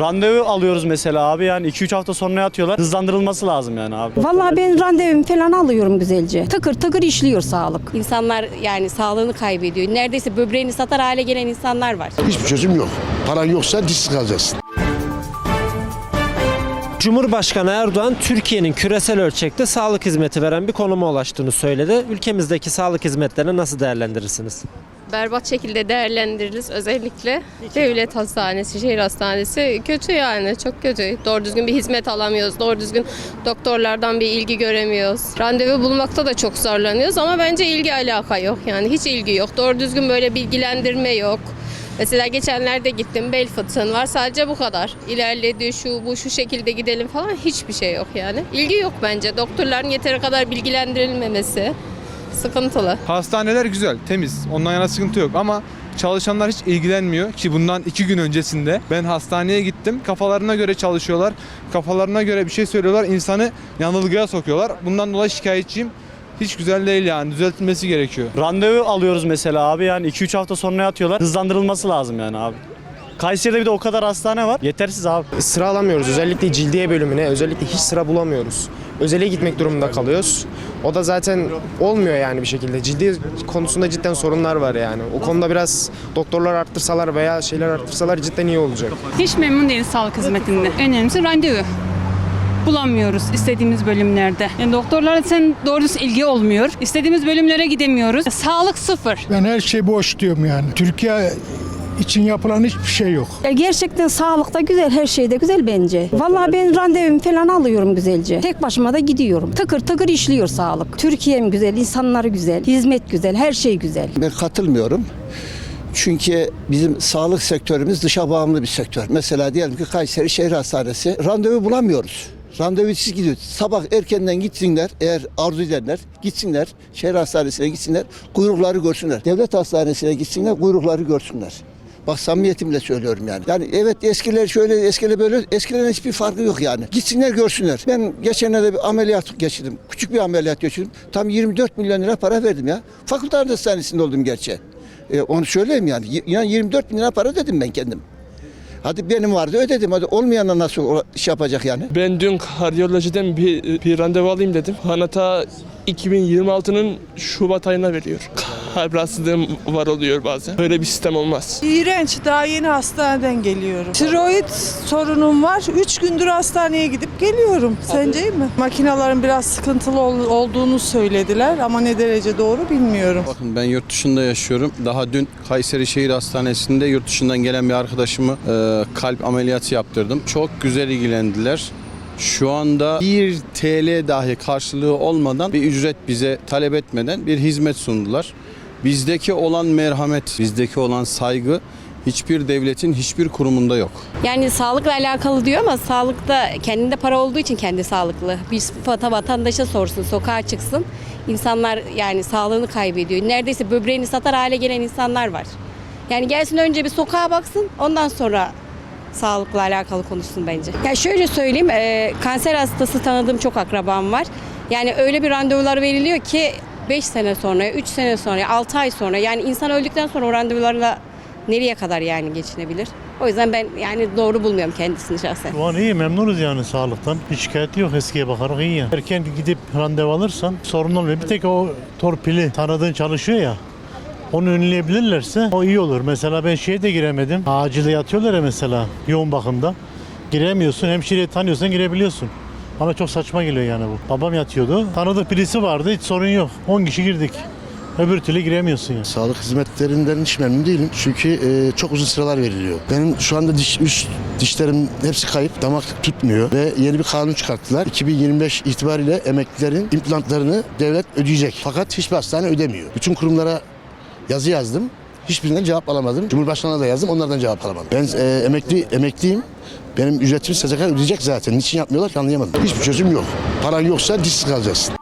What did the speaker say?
Randevu alıyoruz mesela abi yani 2-3 hafta sonra atıyorlar. Hızlandırılması lazım yani abi. Vallahi ben randevumu falan alıyorum güzelce. Tıkır tıkır işliyor sağlık. İnsanlar yani sağlığını kaybediyor. Neredeyse böbreğini satar hale gelen insanlar var. Hiçbir çözüm yok. Paran yoksa dişsiz kalacaksın. Cumhurbaşkanı Erdoğan Türkiye'nin küresel ölçekte sağlık hizmeti veren bir konuma ulaştığını söyledi. Ülkemizdeki sağlık hizmetlerini nasıl değerlendirirsiniz? Berbat şekilde değerlendiririz. Özellikle devlet hastanesi, şehir hastanesi kötü yani çok kötü. Doğru düzgün bir hizmet alamıyoruz. Doğru düzgün doktorlardan bir ilgi göremiyoruz. Randevu bulmakta da çok zorlanıyoruz ama bence ilgi alaka yok. Yani hiç ilgi yok. Doğru düzgün böyle bilgilendirme yok. Mesela geçenlerde gittim bel fıtığın var sadece bu kadar. İlerledi şu bu şu şekilde gidelim falan hiçbir şey yok yani. İlgi yok bence. Doktorların yeteri kadar bilgilendirilmemesi sıkıntılı. Hastaneler güzel, temiz. Ondan yana sıkıntı yok ama çalışanlar hiç ilgilenmiyor ki bundan iki gün öncesinde ben hastaneye gittim. Kafalarına göre çalışıyorlar. Kafalarına göre bir şey söylüyorlar. insanı yanılgıya sokuyorlar. Bundan dolayı şikayetçiyim. Hiç güzel değil yani. Düzeltilmesi gerekiyor. Randevu alıyoruz mesela abi yani 2-3 hafta sonra atıyorlar. Hızlandırılması lazım yani abi. Kayseri'de bir de o kadar hastane var. Yetersiz abi. Sıra alamıyoruz. Özellikle cildiye bölümüne özellikle hiç sıra bulamıyoruz. Özele gitmek durumunda kalıyoruz. O da zaten olmuyor yani bir şekilde. Cildi konusunda cidden sorunlar var yani. O konuda biraz doktorlar arttırsalar veya şeyler arttırsalar cidden iyi olacak. Hiç memnun değiliz sağlık hizmetinde. Önemlisi randevu. Bulamıyoruz istediğimiz bölümlerde. Yani doktorlara sen doğru düz ilgi olmuyor. İstediğimiz bölümlere gidemiyoruz. Sağlık sıfır. Ben her şey boş diyorum yani. Türkiye için yapılan hiçbir şey yok. E, gerçekten sağlıkta güzel, her şeyde güzel bence. Vallahi ben randevumu falan alıyorum güzelce. Tek başıma da gidiyorum. Tıkır tıkır işliyor sağlık. Türkiye'm güzel, insanları güzel, hizmet güzel, her şey güzel. Ben katılmıyorum. Çünkü bizim sağlık sektörümüz dışa bağımlı bir sektör. Mesela diyelim ki Kayseri Şehir Hastanesi randevu bulamıyoruz. Randevusuz gidiyoruz. Sabah erkenden gitsinler eğer arzu edenler gitsinler şehir hastanesine gitsinler kuyrukları görsünler. Devlet hastanesine gitsinler kuyrukları görsünler. Bak samimiyetimle söylüyorum yani. Yani evet eskiler şöyle eskiler böyle eskilerin hiçbir farkı yok yani. Gitsinler görsünler. Ben geçenlerde bir ameliyat geçirdim. Küçük bir ameliyat geçirdim. Tam 24 milyon lira para verdim ya. Fakülte hastanesinde oldum gerçi. E, onu söyleyeyim yani. Yani 24 bin lira para ödedim ben kendim. Hadi benim vardı ödedim. Hadi olmayana nasıl iş yapacak yani? Ben dün kardiyolojiden bir, bir randevu alayım dedim. Hanata 2026'nın Şubat ayına veriyor. Kalp rahatsızlığım var oluyor bazen. Böyle bir sistem olmaz. İğrenç. Daha yeni hastaneden geliyorum. Tiroid sorunum var. Üç gündür hastaneye gidip geliyorum. Sence iyi mi? Makinaların biraz sıkıntılı ol- olduğunu söylediler ama ne derece doğru bilmiyorum. Bakın ben yurt dışında yaşıyorum. Daha dün Kayseri Şehir Hastanesi'nde yurt dışından gelen bir arkadaşımı e, kalp ameliyatı yaptırdım. Çok güzel ilgilendiler. Şu anda 1 TL dahi karşılığı olmadan bir ücret bize talep etmeden bir hizmet sundular. Bizdeki olan merhamet, bizdeki olan saygı hiçbir devletin hiçbir kurumunda yok. Yani sağlıkla alakalı diyor ama sağlıkta kendinde para olduğu için kendi sağlıklı. Bir vatandaşa sorsun, sokağa çıksın. İnsanlar yani sağlığını kaybediyor. Neredeyse böbreğini satar hale gelen insanlar var. Yani gelsin önce bir sokağa baksın ondan sonra sağlıkla alakalı konuşsun bence. Ya şöyle söyleyeyim e, kanser hastası tanıdığım çok akrabam var. Yani öyle bir randevular veriliyor ki 5 sene sonra, 3 sene sonra, 6 ay sonra yani insan öldükten sonra o randevularla nereye kadar yani geçinebilir? O yüzden ben yani doğru bulmuyorum kendisini şahsen. Şu an iyi memnunuz yani sağlıktan. Bir şikayeti yok eskiye bakarak iyi yani. Erken gidip randevu alırsan sorun olmuyor. Bir tek o torpili tanıdığın çalışıyor ya. Onu önleyebilirlerse o iyi olur. Mesela ben şeye de giremedim. Acilde yatıyorlar ya mesela yoğun bakımda. Giremiyorsun. Hemşireyi tanıyorsan girebiliyorsun. Bana çok saçma geliyor yani bu. Babam yatıyordu. Tanıdık birisi vardı. Hiç sorun yok. 10 kişi girdik. Öbür türlü giremiyorsun yani. Sağlık hizmetlerinden hiç memnun değilim. Çünkü e, çok uzun sıralar veriliyor. Benim şu anda diş, üst dişlerim hepsi kayıp. Damak tutmuyor ve yeni bir kanun çıkarttılar. 2025 itibariyle emeklilerin implantlarını devlet ödeyecek. Fakat hiçbir hastane ödemiyor. Bütün kurumlara yazı yazdım. Hiçbirinden cevap alamadım. Cumhurbaşkanına da yazdım. Onlardan cevap alamadım. Ben e, emekli emekliyim. Benim ücretimi SSK ödeyecek zaten. Niçin yapmıyorlar ki anlayamadım. Hiçbir çözüm yok. Paran yoksa dişsiz kalacaksın.